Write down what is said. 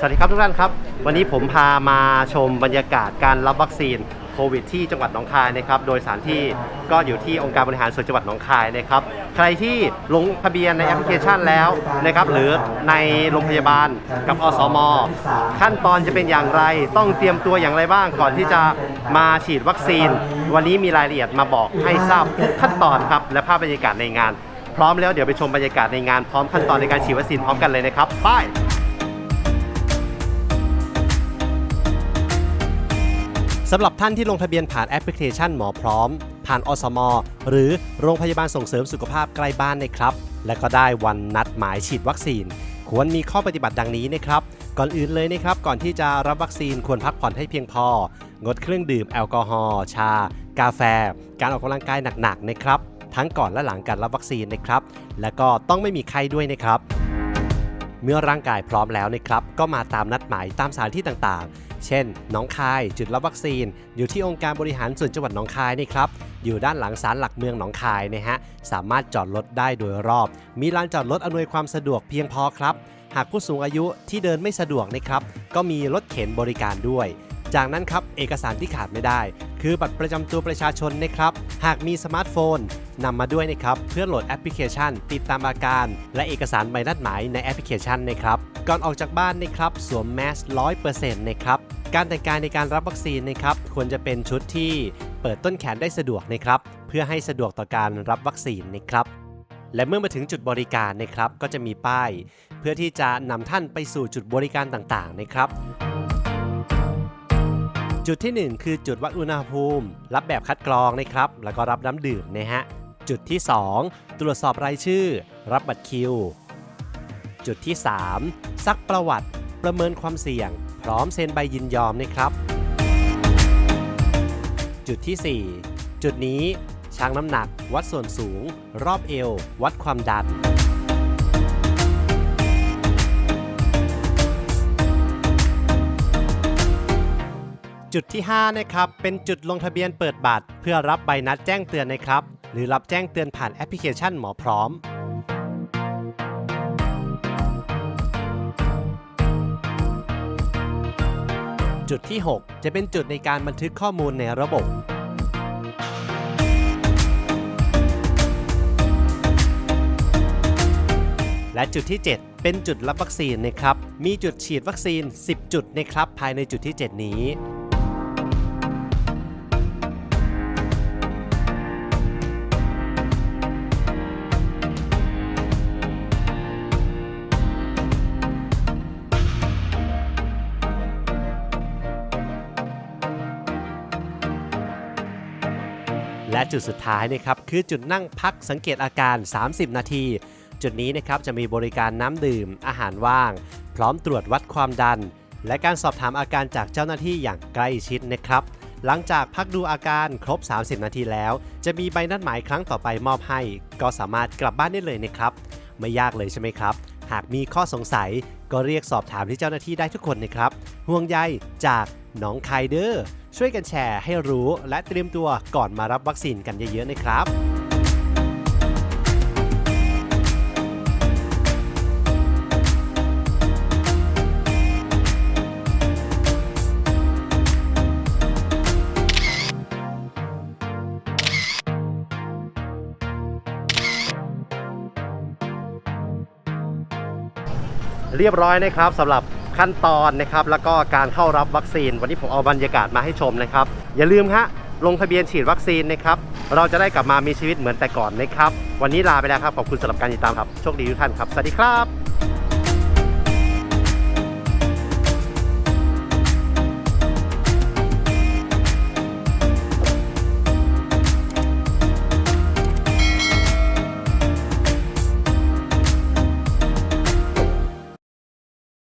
สวัสดีครับทุกท่านครับ วันนี้ผมพามาชมบรรยากาศการรับวัคซีนโควิด ที่จังหวัดหนองคายนะครับโดยสถานที่ก็อยู่ที่องค์การบริหารส่วนจังหวัดหนองคายนะครับใครที่ลงทะเบียนในแอปพลิเคชันแล้วนะครับหรือในโรงพยาบาลกับอสม ขั้นตอนจะเป็นอย่างไร ต้องเตรียมตัวอย่างไรบ้างก่อนที่จะมาฉีดวัคซีน วันนี้มีรายละเอียดมาบอกให้ทราบทุกขั้นตอนครับและภาพบรรยากาศในงาน พร้อมแล้วเดี๋ยวไปชมบรรยากาศในงานพร้อมขั้นตอนในการฉีดวัคซีนพร้อมกันเลยนะครับไป สำหรับท่านที่ลงทะเบียนผ่านแอปพลิเคชันหมอพร้อม ผ่านอสม หรือโรงพยาบาลส่งเสริมสุขภาพใกล้บ้านนะครับ และก็ได้วันนัดหมายฉีดวัคซีน ควรมีข้อปฏิบัติดังนี้นะครับ ก่อนอื่นเลยนะครับ ก่อนที่จะรับวัคซีนควรพักผ่อนให้เพียงพอ งดเครื่องดื่มแอลกอฮอล์ชา กาแฟ การออกกำลังกายหนักๆนะครับ ทั้งก่อนและหลังการรับวัคซีนนะครับ และก็ต้องไม่มีไข้ด้วยนะครับ เมื่อร่างกายพร้อมแล้วนะครับ ก็มาตามนัดหมายตามสถานที่ต่างๆ เช่นหนองคายจุดรับวัคซีน อยู่ที่องค์การบริหารส่วนจังหวัดหนองคายนะครับ อยู่ด้านหลังศาลหลักเมืองหนองคายนะฮะ สามารถจอดรถได้โดยรอบ มีลานจอดรถอำนวยความสะดวกเพียงพอครับ หากผู้สูงอายุที่เดินไม่สะดวกนะครับ ก็มีรถเข็นบริการด้วย จากนั้นครับเอกสารที่ขาดไม่ได้ คือบัตรประจำตัวประชาชนนะครับ หากมีสมาร์ทโฟน นำมาด้วยนะครับเพื่อโหลดแอปพลิเคชัน ติดตามอาการ และเอกสารใบนัดหมายในแอปพลิเคชันนะครับก่อนออกจากบ้านนะครับสวมแมส100%นะครับการแต่งกายในการรับวัคซีนนะครับควรจะเป็นชุดที่เปิดต้นแขนได้สะดวกนะครับเพื่อให้สะดวกต่อการรับวัคซีนนะครับและเมื่อมาถึงจุดบริการนะครับก็จะมีป้าย เพื่อที่จะนำท่านไปสู่จุดบริการต่างๆนะครับจุดที่ 1 คือจุดวัดอุณหภูมิ รับแบบคัดกรองนะครับ แล้วก็รับน้ำดื่มนะฮะ จุดที่ 2 ตรวจสอบรายชื่อ รับบัตรคิว จุดที่ 3 ซักประวัติ ประเมินความเสี่ยง พร้อมเซ็นใบยินยอมนะครับ จุดที่ 4 จุดนี้ชั่งน้ำหนัก วัดส่วนสูง รอบเอว วัดความดันจุดที่ 5 นะครับ เป็นจุดลงทะเบียนเปิดบัตร เพื่อรับใบนัดแจ้งเตือนนะครับ หรือรับแจ้งเตือนผ่านแอปพลิเคชันหมอพร้อม จุดที่ 6 จะเป็นจุดในการบันทึกข้อมูลในระบบและจุดที่ 7 เป็นจุดรับวัคซีนนะครับ มีจุดฉีดวัคซีน 10 จุดนะครับ ภายในจุดที่ 7 นี้ และจุดสุดท้ายนะครับคือจุดนั่งพักสังเกตอาการ 30 นาที จุดนี้นะครับจะมีบริการน้ำดื่ม อาหารว่าง พร้อมตรวจวัดความดัน และการสอบถามอาการจากเจ้าหน้าที่อย่างใกล้ชิดนะครับ หลังจากพักดูอาการครบ 30 นาทีแล้ว จะมีใบนัดหมายครั้งต่อไปมอบให้ ก็สามารถกลับบ้านได้เลยนะครับ ไม่ยากเลยใช่ไหมครับ หากมีข้อสงสัยก็เรียกสอบถามที่เจ้าหน้าที่ได้ทุกคนนะครับห่วงใยจากหนองคายเดอร์ ช่วยกันแชร์ให้รู้และเตรียมตัวก่อนมารับวัคซีนกันเยอะๆนะครับเรียบร้อยนะครับสำหรับ ขั้นตอนนะครับ แล้วก็การเข้ารับวัคซีน วันนี้ผมเอาบรรยากาศมาให้ชมนะครับ อย่าลืมฮะลงทะเบียนฉีดวัคซีนนะครับ เราจะได้กลับมามีชีวิตเหมือนแต่ก่อนนะครับ วันนี้ลาไปแล้วครับ ขอบคุณสำหรับการติดตามครับ โชคดีทุกท่านครับ สวัสดีครับ